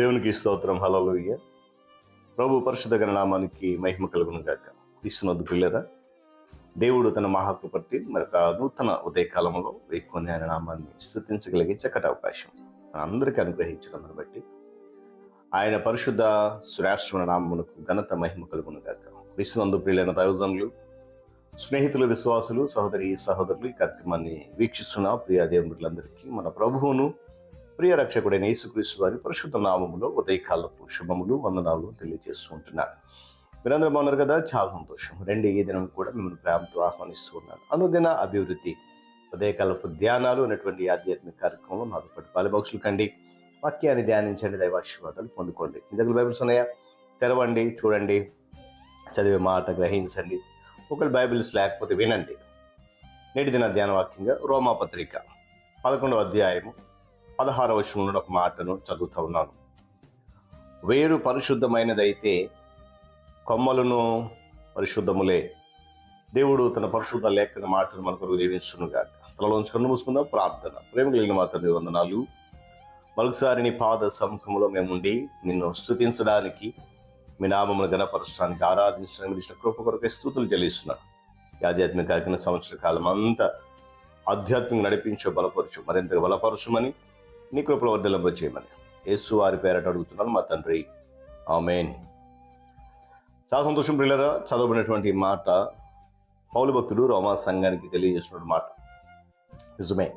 దేవునికి స్తోత్రం. హలోయ ప్రభు పరిశుద్ధ గణనామానికి మహిమ కలుగును గాక. ఇస్తున్నది పిల్లరా దేవుడు తన మహాకృపట్టి మరి ఒక నూతన ఉదయకాలంలో వేకొని ఆయన నామాన్ని స్థుతించగలిగే చక్కటి అవకాశం అందరికీ అనుగ్రహించడం బట్టి ఆయన పరిశుద్ధ శ్రేష్ఠమైన నామమునకు ఘనత మహిమ కలుగును గాక. విశ్వనందు ప్రియులైన దైవజనులు స్నేహితులు విశ్వాసులు సహోదరి సహోదరులు ఈ కార్యక్రమాన్ని వీక్షిస్తున్న ప్రియా దేవుడులందరికీ మన ప్రభువును ప్రియ రక్షకుడైన యేసుక్రీస్తు వారి పరిశుద్ధ నామములో ఉదయకాలపు శుభములు వందనాలు తెలియజేస్తూ ఉంటున్నాను. మీరందరూ బాగున్నారు కదా? చాలా సంతోషం. రెండు ఈ దినం కూడా మిమ్మల్ని ప్రేమతో ఆహ్వానిస్తూ ఉన్నాను. అనుదిన అభివృద్ధి ఉదయకాలపు ధ్యానాలు అనేటువంటి ఆధ్యాత్మిక కార్యక్రమంలో నాతో పాటు బాలబాక్సులు కండి. వాక్యాన్ని ధ్యానించండి దైవాశీర్వాదాలు పొందుకోండి. మీ దగ్గర బైబిల్స్ ఉన్నాయా? తెరవండి చూడండి చదివే మాట గ్రహించండి. ఒకళ్ళు బైబిల్స్ లేకపోతే వినండి. నేటి దిన ధ్యాన వాక్యంగా రోమా పత్రిక పదకొండవ అధ్యాయము పదహారవ వచనంలో నుండి ఒక మాటను చదువుతూ ఉన్నాను. వేరు పరిశుద్ధమైనదైతే కొమ్మలను పరిశుద్ధములే. దేవుడు తన పరిశుద్ధ లేఖన మాటను మన కొరకు దీవించునుగా తలలోంచి కన్ను మూసుకుందాం ప్రార్థన. ప్రేమ కలిగిన మాత్రమే వందనాలు. మరొకసారి నీ పాద సముఖంలో మేముండి నిన్ను స్తుతించడానికి మీ నామమును గణపరచడానికి ఆరాధించడానికి ఇచ్చిన కృప కొరకే స్థుతులు చెల్లిస్తున్నాను ఈ ఆధ్యాత్మిక కార్యక్రమ సంవత్సర కాలం అంతా ఆధ్యాత్మిక నడిపించో బలపరచు మరింతగా బలపరచుమని నీ కృపలో వర్ధలింప చేయమని యేసు వారి పేరట అడుగుతున్నాను మా తండ్రి. ఆమెన్. చాలా సంతోషం ప్రియులరా చదవబడినటువంటి మాట పౌలు భక్తుడు రోమా సంఘానికి తెలియజేసిన మాట. నిజమే.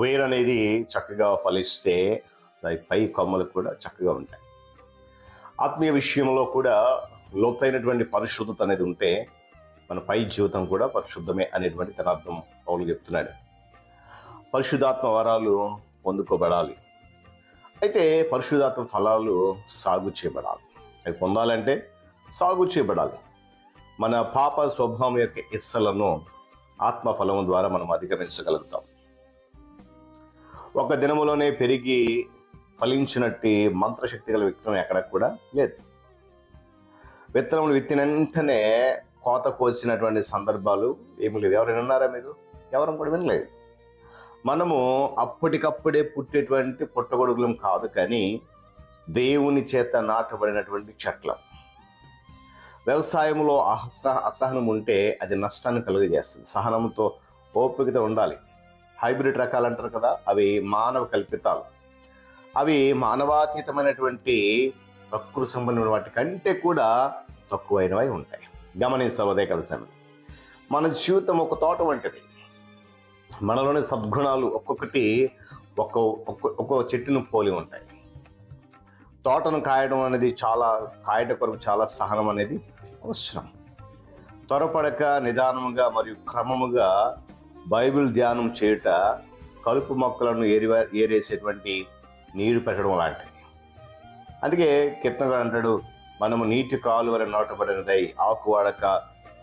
వేరు అనేది చక్కగా ఫలిస్తే దాని పై కొమ్మలు కూడా చక్కగా ఉంటాయి. ఆత్మీయ విషయంలో కూడా లోతైనటువంటి పరిశుద్ధత అనేది ఉంటే మన పై జీవితం కూడా పరిశుద్ధమే అనేటువంటి తన అర్థం పౌలు చెప్తున్నాడు. పరిశుద్ధాత్మ వరాలు పొందుకోబడాలి. అయితే పరిశుధాత్మ ఫలాలు సాగు చేయబడాలి. అవి పొందాలంటే సాగు చేయబడాలి. మన పాప స్వభావం యొక్క ఇచ్చలను ఆత్మఫలము ద్వారా మనం అధిగమించగలుగుతాం. ఒక దినములోనే పెరిగి ఫలించినట్టు మంత్రశక్తి గల విత్తనం ఎక్కడ కూడా లేదు. విత్తనములు విత్తిన వెంటనే కోత కోసినటువంటి సందర్భాలు ఏమి లేవు. ఎవరైనా ఉన్నారా మీరు? ఎవరు కూడా వినలేదు. మనము అప్పటికప్పుడే పుట్టేటువంటి పుట్టగొడుగులం కాదు కానీ దేవుని చేత నాటబడినటువంటి చెట్లం. వ్యవసాయంలో అసహ అసహనం ఉంటే అది నష్టాన్ని కలుగజేస్తుంది. సహనంతో ఓపికత ఉండాలి. హైబ్రిడ్ రకాలు అంటారు కదా అవి మానవ కల్పితాలు. అవి మానవాతీతమైనటువంటి ప్రకృతి సంబంధమైన వాటి కంటే కూడా తక్కువైనవి ఉంటాయి. గమనించవదే కలిసాను మన జీవితం ఒక తోట వంటిది. మనలోని సద్గుణాలు ఒక్కొక్కటి ఒక్కో ఒక్కో చెట్టును పోలి ఉంటాయి. తోటను కాయడం అనేది చాలా కాయట కొరకు చాలా సహనం అనేది అవసరం. త్వరపడక నిదానముగా మరియు క్రమముగా బైబిల్ ధ్యానం చేయుట కలుపు మొక్కలను ఏరి ఏరేసేటువంటి నీరు పెట్టడం లాంటివి అందుకే కిట్నగా అంటాడు మనము నీటి కాలు వల్ల నోటబడినదై ఆకు వాడక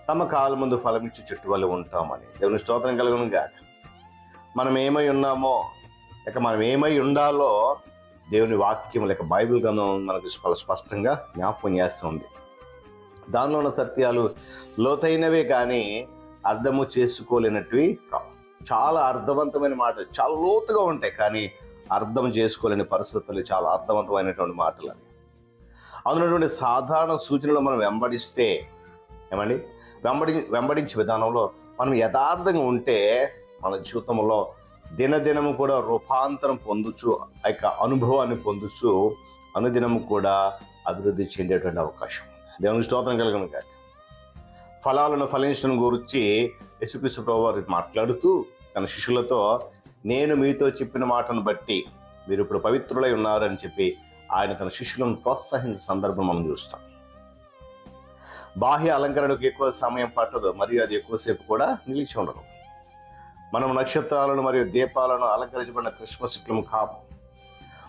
తమ కాలు ముందు ఫలమిచ్చి చుట్టు వల్ల ఉంటామని. దేవుని స్తోత్రం కలుగును గాక మనం ఏమై ఉన్నామో లేక మనం ఏమై ఉండాలో దేవుని వాక్యం లేక బైబిల్ గ్రంథం మనకు స్పష్టంగా జ్ఞాపకం చేస్తుంది దానిలో ఉన్న సత్యాలు లోతైనవే కానీ అర్థము చేసుకోలేనటివి కావు. చాలా అర్థవంతమైన మాటలు చాలా లోతుగా ఉంటాయి కానీ అర్థం చేసుకోలేని పరిస్థితులు చాలా అర్థవంతమైనటువంటి మాటలు అవి. అందులోటువంటి సాధారణ సూచనలు మనం వెంబడిస్తే ఏమండి? వెంబడి వెంబడించే విధానంలో మనం యథార్థంగా ఉంటే మన జీవితంలో దినదినము కూడా రూపాంతరం పొందుచు ఆ యొక్క అనుభవాన్ని పొందుచు అనుదినము కూడా అభివృద్ధి చెందేటువంటి అవకాశం ఉంది. దేవుని స్తోత్రం కలగను కాక ఫలాలను ఫలించడం గురించి యశుకృష్ణ ప్రభు మాట్లాడుతూ తన శిష్యులతో నేను మీతో చెప్పిన మాటను బట్టి మీరు ఇప్పుడు పవిత్రులై ఉన్నారని చెప్పి ఆయన తన శిష్యులను ప్రోత్సహించిన సందర్భం మనం చూస్తాం. బాహ్య అలంకరణకు ఎక్కువ సమయం పట్టదు మరియు అది ఎక్కువసేపు కూడా నిలిచి ఉండదు. మనం నక్షత్రాలను మరియు దీపాలను అలంకరించబడిన క్రిస్మస్ ఇట్లము కాము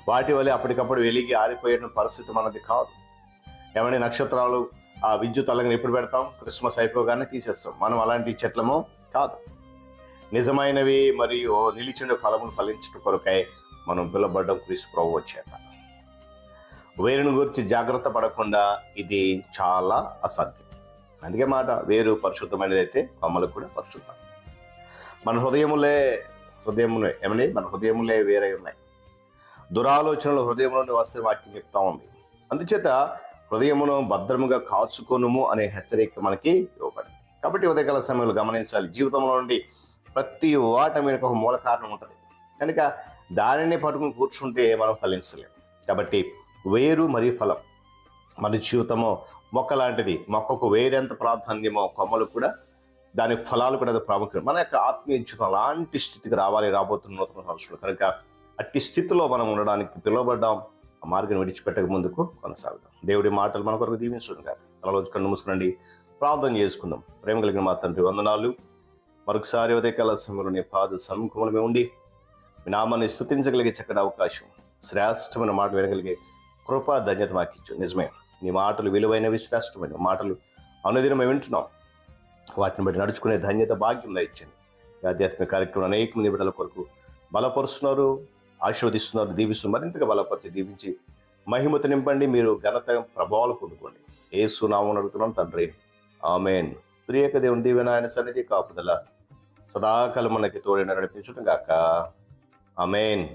వాటి వల్ల అప్పటికప్పుడు వెలిగి ఆరిపోయే పరిస్థితి మనది కాదు. ఏమైనా నక్షత్రాలు ఆ విద్యుత్ అలంకరణ ఎప్పుడు పెడతాం? క్రిస్మస్ అయిపోగానే తీసేస్తాం. మనం అలాంటి చెట్లము కాదు. నిజమైనవి మరియు నిలిచిన ఫలములు ఫలించడం కొరకై మనం పిలబడ్డం క్రీస్తు ప్రభు వచ్చేత వేరుని గురించి జాగ్రత్త పడకుండా ఇది చాలా అసాధ్యం. అందుకే మాట వేరు పరిశుద్ధమైనదైతే మమ్మల్ని కూడా పరిశుద్ధం. మన హృదయములే హృదయములే ఏమని మన హృదయములే వేరే ఉన్నాయి. దురాలోచనలు హృదయంలోని వస్తే వాక్యం చెప్తా ఉంది. అందుచేత హృదయమును భద్రముగా కాచుకొనుము అనే హెచ్చరిక మనకి ఇవ్వబడింది. కాబట్టి ఉదయకాల సమయంలో గమనించాలి. జీవితంలో నుండి ప్రతి వాట మీద ఒక మూల కారణం ఉంటుంది. కనుక దానిని పట్టుకుని కూర్చుంటే మనం ఫలించలేం. కాబట్టి వేరు మరియు ఫలం. మన జీవితము మొక్క లాంటిది మొక్కకు వేరెంత ప్రాధాన్యమో కొమ్మలు కూడా దాని ఫలాలు కూడా ప్రాముఖ్యం. మన యొక్క ఆత్మీయ జీవితం అలాంటి స్థితికి రావాలి రాబోతున్న నూతన సంవత్సరం కనుక అట్టి స్థితిలో మనం ఉండడానికి పిలువబడ్డాం ఆ మార్గం విడిచిపెట్టక ముందుకు కొనసాగుదాం. దేవుడి మాటలు మన కొరకు దీవించుగా అలా కన్ను మూసుకునండి. ప్రార్థన చేసుకుందాం. ప్రేమ కలిగిన మా తండ్రి వందనాలు. మరొకసారి ఉదయకాల సమయంలో నీ పాద సముఖంలో ఉండి మీ నామాన్ని స్థుతించగలిగే చక్కటి అవకాశం శ్రేష్టమైన మాట వినగలిగే కృపా ధన్యత మాకిచ్చు. నిజమే నీ మాటలు విలువైనవి శ్రేష్టమైన మాటలు అనుదినం మేము వింటున్నాం. వాటిని బట్టి నడుచుకునే ధన్యత భాగ్యం ఇచ్చింది ఈ ఆధ్యాత్మిక కార్యక్రమం అనేక మంది బిడ్డల కొరకు బలపరుస్తున్నారు ఆశీర్వదిస్తున్నారు దీవిస్తూ మరింతగా బలపరిచి దీవించి మహిమత నింపండి. మీరు ఘనత ప్రభావాలు పొందుకోండి. ఏ సునామం అడుగుతున్నాం తండ్రి. ఆమెన్. ప్రియక దేవుని దీవెన ఆయన సన్నిధి కాపుదల సదాకాలం మనకి తోడిన నడిపించడం గాక. ఆమెన్.